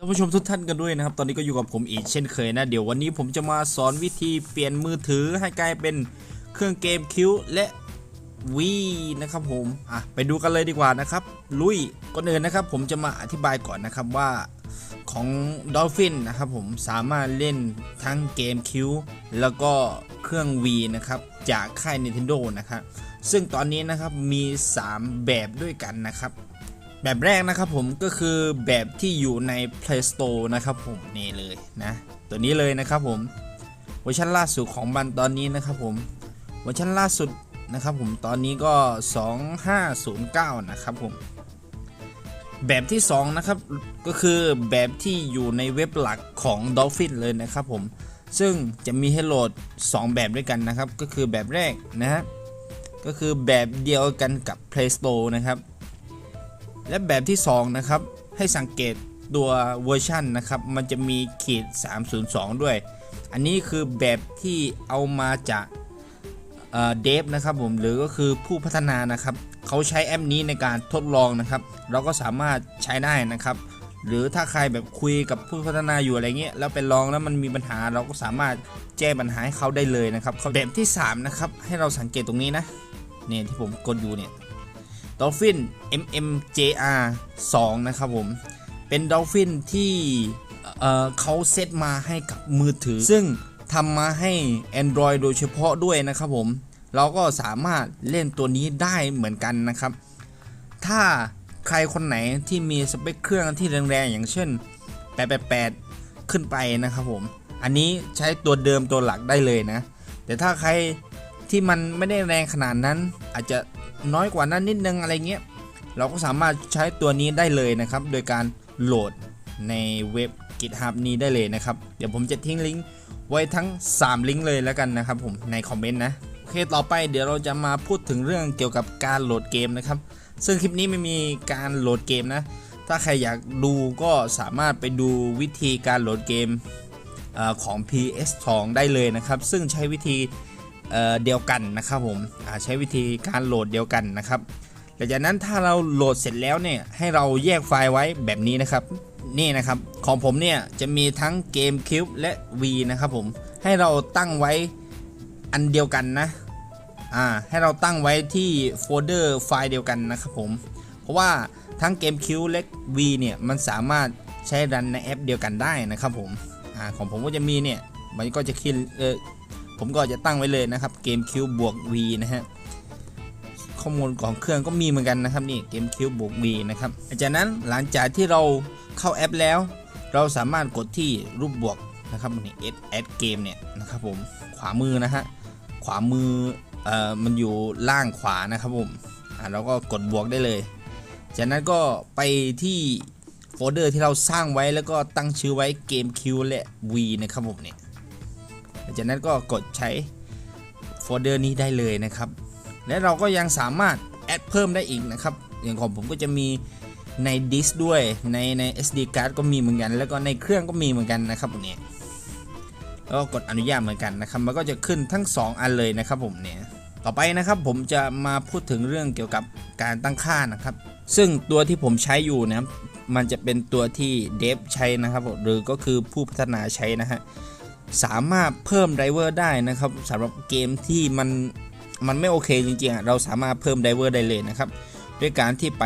ท่านผู้ชมทุกท่านกันด้วยนะครับ ตอนนี้ก็อยู่กับผมอีกเช่นเคยนะ เดี๋ยววันนี้ผมจะมาสอนวิธีเปลี่ยนมือถือให้กลายเป็นเครื่องเกมคิวและวีนะครับผม อะ ไปดูกันเลยดีกว่านะครับ ลุยก่อนอื่นนะครับ ผมจะมาอธิบายก่อนนะครับว่าของ Dolphin นะครับผมสามารถเล่นทั้งเกมคิวแล้วก็เครื่อง V นะครับ จากค่าย Nintendo นะครับ ซึ่งตอนนี้นะครับมี 3 แบบด้วยกันนะครับ แบบแรกนะครับผมก็คือแบบที่อยู่ใน Play Store นะครับผมนี่เลยนะตัวนี้เลยนะครับผมเวอร์ชันล่าสุดของมันตอนนี้นะครับผมเวอร์ชันล่าสุดนะครับผมตอนนี้ก็ 2509 นะครับผมแบบที่ 2 นะครับก็คือแบบที่อยู่ในเว็บหลักของ Dolphin เลยนะครับผมซึ่งจะมีให้โหลด 2 แบบด้วยกันนะครับ ก็คือแบบแรกนะฮะก็คือแบบเดียวกันกับ Play Store นะครับ และแบบที่ 2 นะครับ ให้สังเกตตัวเวอร์ชันนะครับ มันจะมีขีด 302 ด้วย อันนี้คือแบบที่เอามาจากเดฟนะครับผมหรือก็คือผู้พัฒนานะครับเขาใช้แอปนี้ในการทดลองนะครับ เราก็สามารถใช้ได้นะครับ หรือถ้าใครแบบคุยกับผู้พัฒนาอยู่อะไรเงี้ยแล้วไปลองแล้วมันมีปัญหาเราก็สามารถแจ้ปัญหาให้เขาได้เลยนะครับแบบที่3นะครับให้เราสังเกตตรงนี้นะเนี่ยที่ผมกดอยู่เนี่ย Dolphin MMJR 2 นะครับผม เป็น Dolphin ที่เเขาเซตมาให้กับมือถือ ซึ่งทำมาให้ Android โดยเฉพาะด้วยนะครับผม เราก็สามารถเล่นตัวนี้ได้เหมือนกันนะครับ ถ้าใครคนไหนที่มีสเปคเครื่องที่แรงๆ อย่างเช่น 888 ขึ้นไปนะครับผม อันนี้ใช้ตัวเดิมตัวหลักได้เลยนะ แต่ถ้าใคร ที่มันไม่ได้แรงขนาดนั้น อาจจะน้อยกว่านั้นนิดนึงอะไรเงี้ยเราก็สามารถใช้ตัวนี้ได้เลยนะครับ โดยการโหลดในเว็บ GitHub นี้ได้เลยนะครับ เดี๋ยวผมจะทิ้งลิงก์ไว้ทั้ง 3 ลิงก์เลยแล้วกันนะครับผมในคอมเมนต์นะโอเคต่อไปเดี๋ยวเราจะมาพูดถึงเรื่องเกี่ยวกับการโหลดเกมนะครับ ซึ่งคลิปนี้ไม่มีการโหลดเกมนะ ถ้าใครอยากดูก็สามารถไปดูวิธีการโหลดเกมของ PS2 ได้เลยนะครับ ซึ่งใช้วิธี เเดียวกันนะครับผมใช้วิธีการโหลดเดียวกันนะครับหลังจากนั้นถ้าเราโหลดเสร็จแล้วเนี่ยให้เราแยกไฟล์ไว้แบบนี้นะครับนี่นะครับของผมเนี่ยจะมีทั้งเกมคิวและ V นะครับผมให้เราตั้งไว้อันเดียวกันนะอ่าให้เราตั้งไว้ที่โฟลเดอร์ไฟล์เดียวกันนะครับผมเพราะว่าทั้งเกมคิวและ V เนี่ยมันสามารถใช้รันในแอปเดียวกันได้นะครับผมอ่าของผมก็จะมีเนี่ยมันก็จะคิดเออ ผมก็จะตั้งไว้เลยนะครับเกมคิวบวก V นะฮะข้อมูลของเครื่องก็มีเหมือนกันนะครับนี่เกมคิวบวก V นะครับจากนั้นหลังจากที่เราเข้าแอปแล้ว เราสามารถกดที่รูปบวกนะครับนี่ add add game เนี่ยนะครับผมขวามือนะฮะขวามือเอ่อมันอยู่ล่างขวานะครับผมอ่าเราก็กดบวกได้เลย จากนั้นก็ไปที่โฟลเดอร์ที่เราสร้างไว้แล้วก็ตั้งชื่อไว้เกม Q และ V นะครับผมเนี่ย จากนั้นก็กดใช้โฟลเดอร์นี้ได้เลยนะครับ และเราก็ยังสามารถแอดเพิ่มได้อีกนะครับ อย่างของผมก็จะมีในดิสด้วยในใน SD card ก็มีเหมือนกัน แล้วก็ในเครื่องก็มีเหมือนกันนะครับผมเนี่ยแล้วก็กดอนุญาตเหมือนกันนะครับ มันก็จะขึ้นทั้ง 2 อันเลยนะครับผมเนี่ยต่อไปนะครับผมจะมาพูดถึงเรื่องเกี่ยวกับการตั้งค่านะครับ ซึ่งตัวที่ผมใช้อยู่นะครับมันจะเป็นตัวที่เดฟใช้นะครับหรือก็คือผู้พัฒนาใช้นะฮะ สามารถเพิ่มไดเวอร์ได้นะครับสำหรับเกมที่มันมันไม่โอเคจริงๆอะเราสามารถเพิ่มไดเวอร์ได้เลยนะครับ ด้วยการที่ไป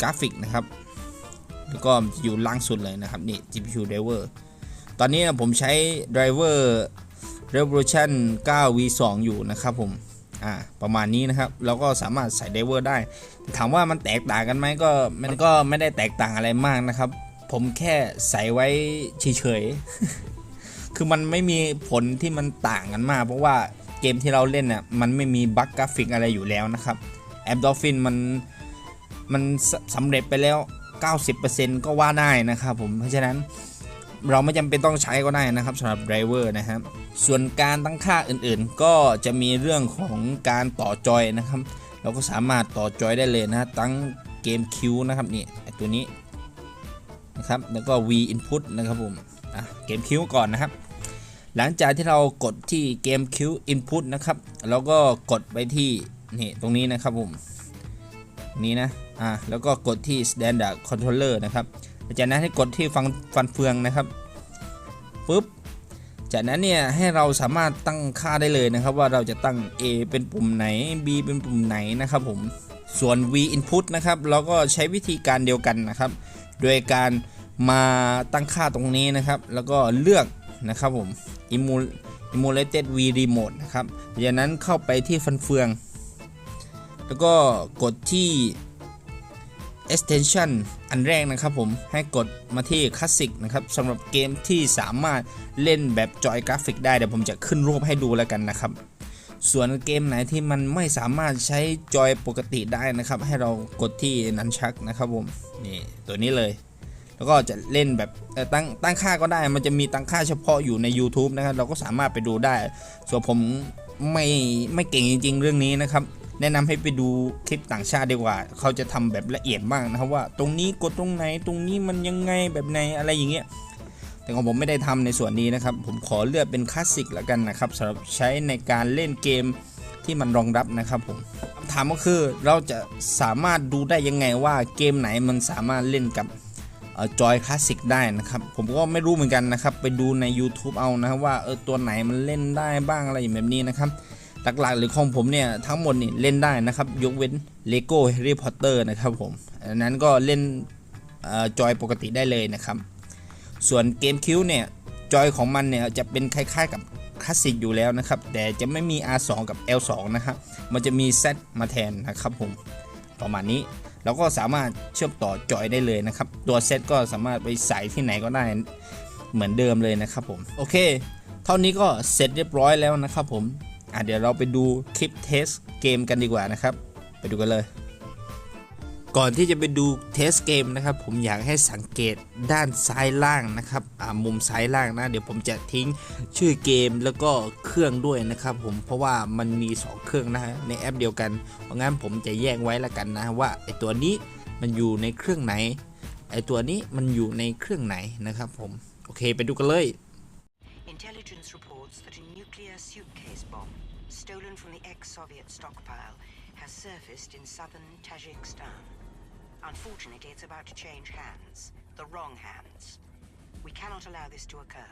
กราฟิกนะครับ แล้วก็อยู่ล่างสุดเลยนะครับนี่ GPU driver ตอนนี้ผมใช้ driver revolution 9 v2 อยู่นะครับผมอ่าประมาณนี้นะครับเราก็สามารถใส่ driver ได้ ถามว่ามันแตกต่างกันไหมก็มันก็ไม่ได้แตกต่างอะไรมากนะครับ ผมแค่ใส่ไว้เฉยๆ คือมันไม่มีผลที่มันต่างกันมาก เพราะว่าเกมที่เราเล่นน่ะมันไม่มีบั๊กกราฟิกอะไรอยู่แล้วนะครับแอปดอฟฟินมันมันสำเร็จไปแล้ว 90%ก็ว่าได้นะครับผมเพราะฉะนั้นเราไม่จำเป็นต้องใช้ก็ได้นะครับสำหรับไดรเวอร์นะครับ ส่วนการตั้งค่าอื่นๆ ก็จะมีเรื่องของการต่อจอยนะครับ เราก็สามารถต่อจอยได้เลยนะตั้งเกมคิวนะครับนี่ตัวนี้นะครับแล้วก็ V input นะครับผมเกมคิวก่อนนะครับ หลังจากที่เรากดที่เกมคิว input นะครับเราก็กดไปที่นี่ตรงนี้นะครับผมนี้นะอ่าแล้วก็กดที่ standard controller นะครับจากนั้นให้กดที่ฟังฟันเฟืองนะครับปุ๊บจากนั้นเนี่ยให้เราสามารถตั้งค่าได้เลยนะครับว่าเราจะตั้ง A เป็นปุ่มไหน B เป็นปุ่มไหนนะครับผมส่วน V input นะครับเราก็ใช้วิธีการเดียวกันนะครับ โดยการมาตั้งค่าตรงนี้นะครับ แล้วก็เลือก นะครับผม Emulated V remote นะครับจากนั้นเข้าไปที่ฟันเฟือง แล้วก็กดที่ extension อันแรกนะครับผมให้กดมาที่ classic นะครับสำหรับเกมที่สามารถเล่นแบบจอยกราฟิกได้เดี๋ยวผมจะขึ้นรูปให้ดูแล้วกันนะครับ ส่วนเกมไหนที่มันไม่สามารถใช้จอยปกติได้นะครับ ให้เรากดที่นันชักนะครับผมนี่ตัวนี้เลย แล้วก็จะเล่นแบบตั้งตั้งค่าก็ได้ มันจะมีตั้งค่าเฉพาะอยู่ใน YouTube นะครับเราก็สามารถไปดูได้ ส่วนผมไม่ไม่เก่งจริง ๆ เรื่องนี้นะครับแนะนำให้ไปดูคลิปต่างชาติดีกว่า เขาจะทำแบบละเอียดมากนะครับว่า ตรงนี้กดตรงไหนตรงนี้มันยังไงแบบไหนอะไรอย่างเงี้ยแต่ของผมไม่ได้ทำในส่วนนี้นะครับ ผมขอเลือกเป็นคลาสสิกแล้วกันนะครับสำหรับใช้ในการเล่นเกมที่มันรองรับนะครับผมคำถามก็คือเราจะสามารถดูได้ยังไงว่าเกมไหนมันสามารถเล่นกับ จอยคลาสสิกได้นะครับ ผมก็ไม่รู้เหมือนกันนะครับ ไปดูใน YouTube เอานะครับว่าเออตัวไหนมันเล่นได้บ้างอะไรอย่างแบบนี้นะครับหลักๆหรือของผมเนี่ยทั้งหมดนี่เล่นได้นะครับ ยกเว้น Lego Harry Potter นะครับผมอันนั้นก็เล่นจอยปกติได้เลยนะครับ ส่วนเกมคิวเนี่ยจอยของมันเนี่ยจะเป็นคล้ายๆกับคลาสสิกอยู่แล้วนะครับ แต่จะไม่มี R2 กับ L2 นะครับมันจะมี Z มาแทนนะครับผมประมาณนี้ เราก็สามารถเชื่อมต่อจอยได้เลยนะครับ ตัวเซตก็สามารถไปใส่ที่ไหนก็ได้เหมือนเดิมเลยนะครับผมโอเค เท่านี้ก็เสร็จเรียบร้อยแล้วนะครับผมอะเดี๋ยวเราไปดูคลิปเทสเกมกันดีกว่านะครับ ไปดูกันเลย ก่อนที่จะไปดูเทสเกมนะครับ ผมอยากให้สังเกตด้านซ้ายล่างนะครับมุมซ้ายล่างนะ เดี๋ยวผมจะทิ้งชื่อเกมแล้วก็เครื่องด้วยนะครับผมเพราะว่ามันมี 2 เครื่องนะฮะในแอปเดียวกันเพราะงั้นผมจะแยกไว้ละกันนะว่าไอตัวนี้มันอยู่ในเครื่องไหนไอตัวนี้มันอยู่ในเครื่องไหนนะครับผม โอเคไปดูกันเลย Intelligence reports that a nuclear suitcase bomb, stolen from the ex-Soviet stockpile, has surfaced in southern Tajikistan. Unfortunately, it's about to change hands. The wrong hands. We cannot allow this to occur.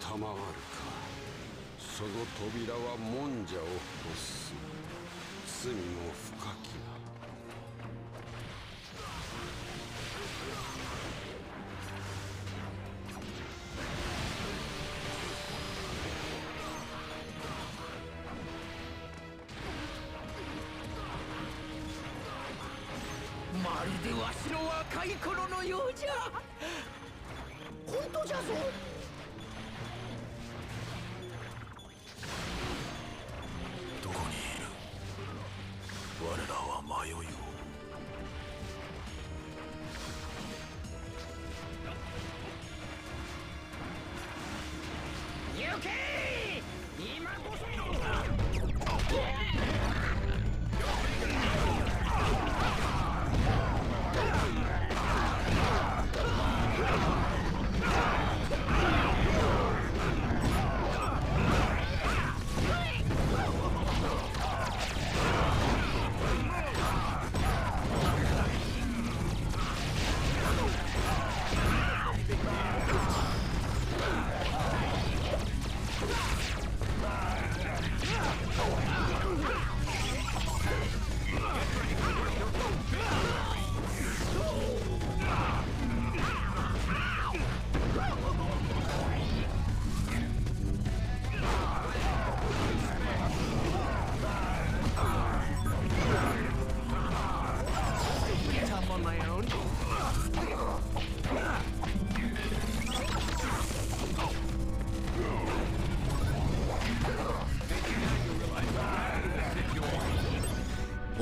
賜るか。その扉はもんじゃを欲す。罪も深きな。まるでわしの若い頃のようじゃ。本当じゃぞ行け今こそよ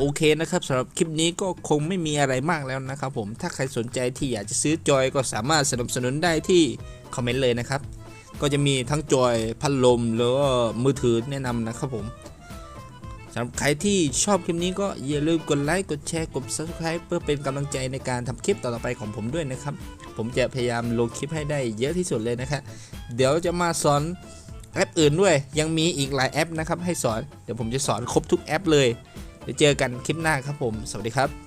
อเคนะครับสำหรับคลิปนี้ก็คงไม่มีอะไรมากแล้วนะครับผมถ้าใครสนใจที่อยากจะซื้อจอยก็สามารถสนับสนุนได้ที่คอมเมนต์เลยนะครับ ก็จะมีทั้งจอยพัดลมหรือว่ามือถือแนะนำนะครับผมสำหรับใครที่ชอบคลิปนี้ก็อย่าลืมกดไลค์กดแชร์กด subscribe เพื่อเป็นกำลังใจในการทำคลิปต่อๆไปของผมด้วยนะครับ ผมจะพยายามลงคลิปให้ได้เยอะที่สุดเลยนะครับเดี๋ยวจะมาสอนแอปอื่นด้วย ยังมีอีกหลายแอปนะครับให้สอน เดี๋ยวผมจะสอนครบทุกแอปเลย เดี๋ยวเจอกันคลิปหน้าครับผม สวัสดีครับ